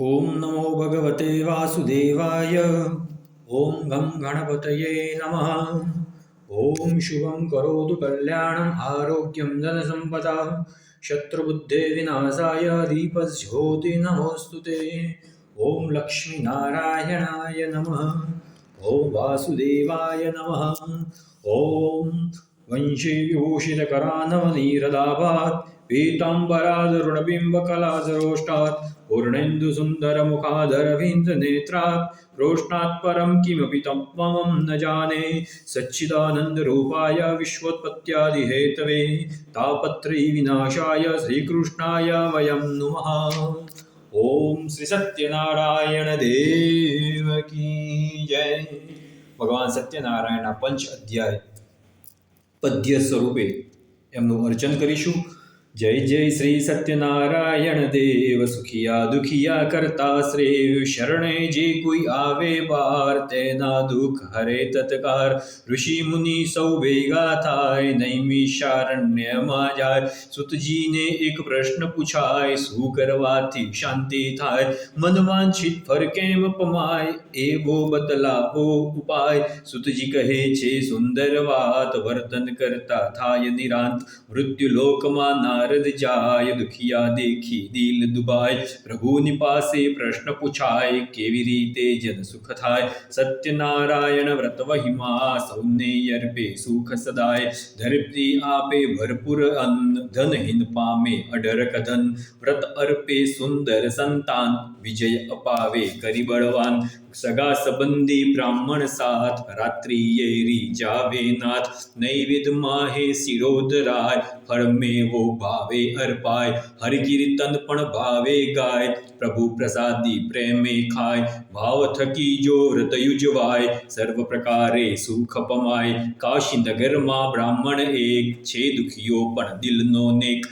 ॐ नमो भगवते वासुदेवाय। ॐ गं गणपतये नमः। ॐ शुभं करोतु कल्याणम् आरोग्यं शत्रुबुद्धे शत्रुबुद्धेर्विनाशाय दीपज्योति नमोऽस्तु ते। ॐ लक्ष्मीनारायणाय नमः। ॐ वासुदेवाय नमः। ॐ वंशीविभूषितकरानवनीरदाभात् पीताम्बरादरुणबिम्बकलादरोष्टात् पूर्णेन्दुसुन्दरमुखादरविन्दनेत्रात् रोष्णात् परं किमपि तत्त्वमं न जाने सच्चिदानन्दरूपाय विश्वोत्पत्त्यादिहेतवे तापत्रयविनाशाय श्रीकृष्णाय वयं नुमः ओम श्री सत्यनारायण देव की जय ભગવાન સત્યનારાયણના પંચ અધ્યાય પદ્ય સ્વરૂપે એમનું અર્ચન કરીશું જય જય શ્રી સત્યનારાયણ દેવ સુખિયા દુખિયા કરતા શ્રેય શરણે જે કોઈ આવે બાર તેના દુઃખ હરે તત્કાર ઋષિ મુનિ સૌ ભેગા થાય નૈમી શારણ્યમાં જાય સુતજીને એક પ્રશ્ન પૂછાય શું કરવાથી શાંતિ થાય મન વાંછિત ફર કેમ પમાય એવો બતલાવો ઉપાય સુતજી કહે છે સુંદર વાત વર્તન કરતા થાય નિરાંત મૃત્યુ લોકમાં नारद जाय दुखिया देखी, दिल दुबाय। प्रभु निपासे प्रश्न पुछाय, केवी रीते जन सुख थाय। सत्य नारायण व्रत वहिमा सौने अर्पे सुख सदाय। धरती आपे भरपूर अन्न धन हिन पामे अडर कधन व्रत अर्पे सुंदर संतान, विजय अपावे, करी बलवान। સગા સંબંધી બ્રાહ્મણ સાથ રાત્રિએ રીજાવે નાથ નૈવેદ માહે શિરોધરાય ફળ મેવો ભાવે અર્પાય હરિકીર્તન પણ ભાવે ગાય પ્રભુ પ્રસાદી પ્રેમે ખાય ભાવ થકી જો વ્રત યુજવાય સર્વ પ્રકારે સુખ પમાય કાશી નગરમાં બ્રાહ્મણ એક છે દુખીઓ પણ દિલનો નેક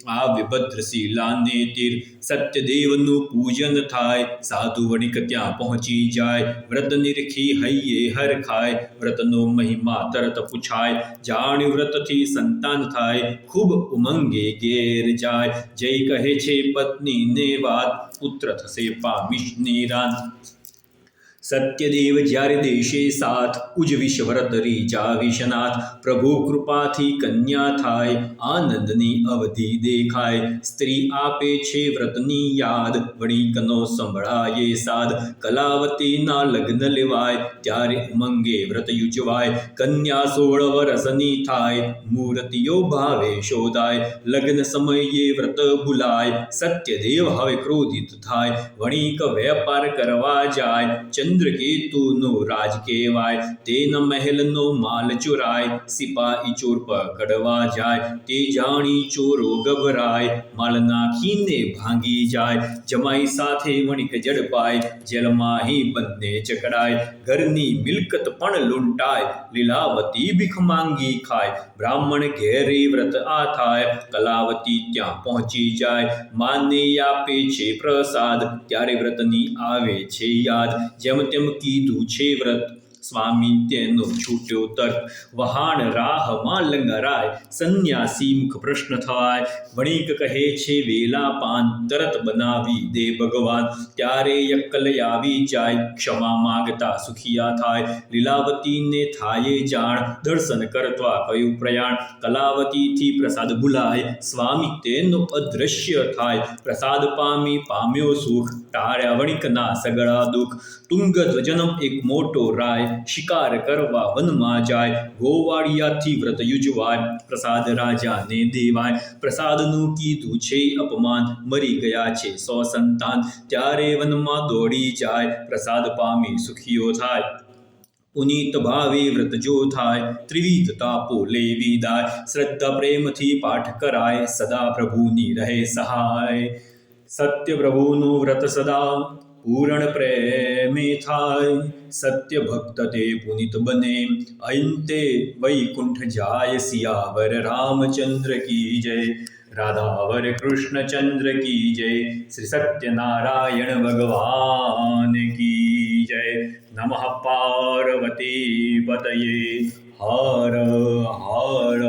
आविभद्रसी लाने तीर तिर सत्यदेवनु पूजन थाय, साधु वणिक त्या पहुँची जाय, व्रत निरखी हये हर खाय व्रत नो महिमा तरत पुछाय, जाण व्रत थी संतान थाय, खूब उमंगे गेर जाय। जय कहे छे पत्नी ने वात पुत्र थसे पामिश निरान। સત્યદેવ જ્યારે દેશે સાથ ઉજવિશ વ્રત રીજા વિશનાથ પ્રભુ કૃપાથી કન્યા થાય આનંદની અવધિ દેખાય સ્ત્રી આપે છે વ્રતની યાદ વણિકનો સંભળાયે સાદ કલાવતીના લગ્ન લેવાય ત્યારે ઉમંગે વ્રત યુજવાય કન્યા સોળ વરસની થાય મૂર્તિઓ ભાવે શોધાય લગ્ન સમયે વ્રત ભૂલાય સત્યદેવ હવે ક્રોધિત થાય વણિક વેપાર કરવા જાય ચંદ્રકેતુનો રાજ કહેવાય તેના મહેલનો માલ ચોરાય સિપાહી ચોર પકડવા જાય તે જાણી ચોરો ગભરાય માલ નાખીને ભાંગી જાય જમાઈ સાથે વણિક ઝડપાય જેલમાં હી બંને ચકડાય ઘરની મિલકત પણ લૂંટાય લીલાવતી ભીખ માંગી ખાય બ્રાહ્મણ ઘેરે વ્રત આ થાય કલાવતી ત્યાં પહોંચી જાય માને આપે છે પ્રસાદ ત્યારે વ્રતની આવે છે યાદ જેમ temos que ir do Chevra સ્વામી તેનો છૂટ્યો તર્ક વહાણ રાહમાં લંગરાય સંન્યાસી મુખ પ્રશ્ન થાય વણિક કહે છે વેલા પાન તરત બનાવી દે ભગવાન ત્યારે યક્કલ આવી જાય ક્ષમા માગતા સુખિયા થાય લીલાવતીને થાય જાણ દર્શન કરતા કયું પ્રયાણ કલાવતીથી પ્રસાદ ભૂલાય સ્વામી તેનો અદૃશ્ય થાય પ્રસાદ પામી પામ્યો સુખ ટાળ્યા વણિકના સગળા દુઃખ તુંગધ્વજનમ એક મોટો રાય શિકાર કરવા વનમાં જાય, ગોવાળિયાથી વ્રત યુજવાય, પ્રસાદ રાજાને દેવાય. પ્રસાદનું કીધું છે અપમાન, મરી ગયા છે સો સંતાન. ત્યારે વનમાં દોડી જાય, પ્રસાદ પામી સુખીઓ થાય. પુનિત ભાવે વ્રત જો થાય, ત્રિવિધ તાપો લેવી દાય. શ્રદ્ધા પ્રેમથી પાઠ કરાય, સદા પ્રભુની રહે સહાય. સત્ય પ્રભુનું વ્રત સદા પૂરણ પ્રેમે થાય સત્ય ભક્ત તે પુનિત બને અંતે વૈકુંઠ જાય સિયાવર રામચંદ્ર કી જય રાધાવર કૃષ્ણચંદ્ર કી જય શ્રી સત્યનારાયણ ભગવાન કી જય નમઃ પાર્વતી પતયે હર હર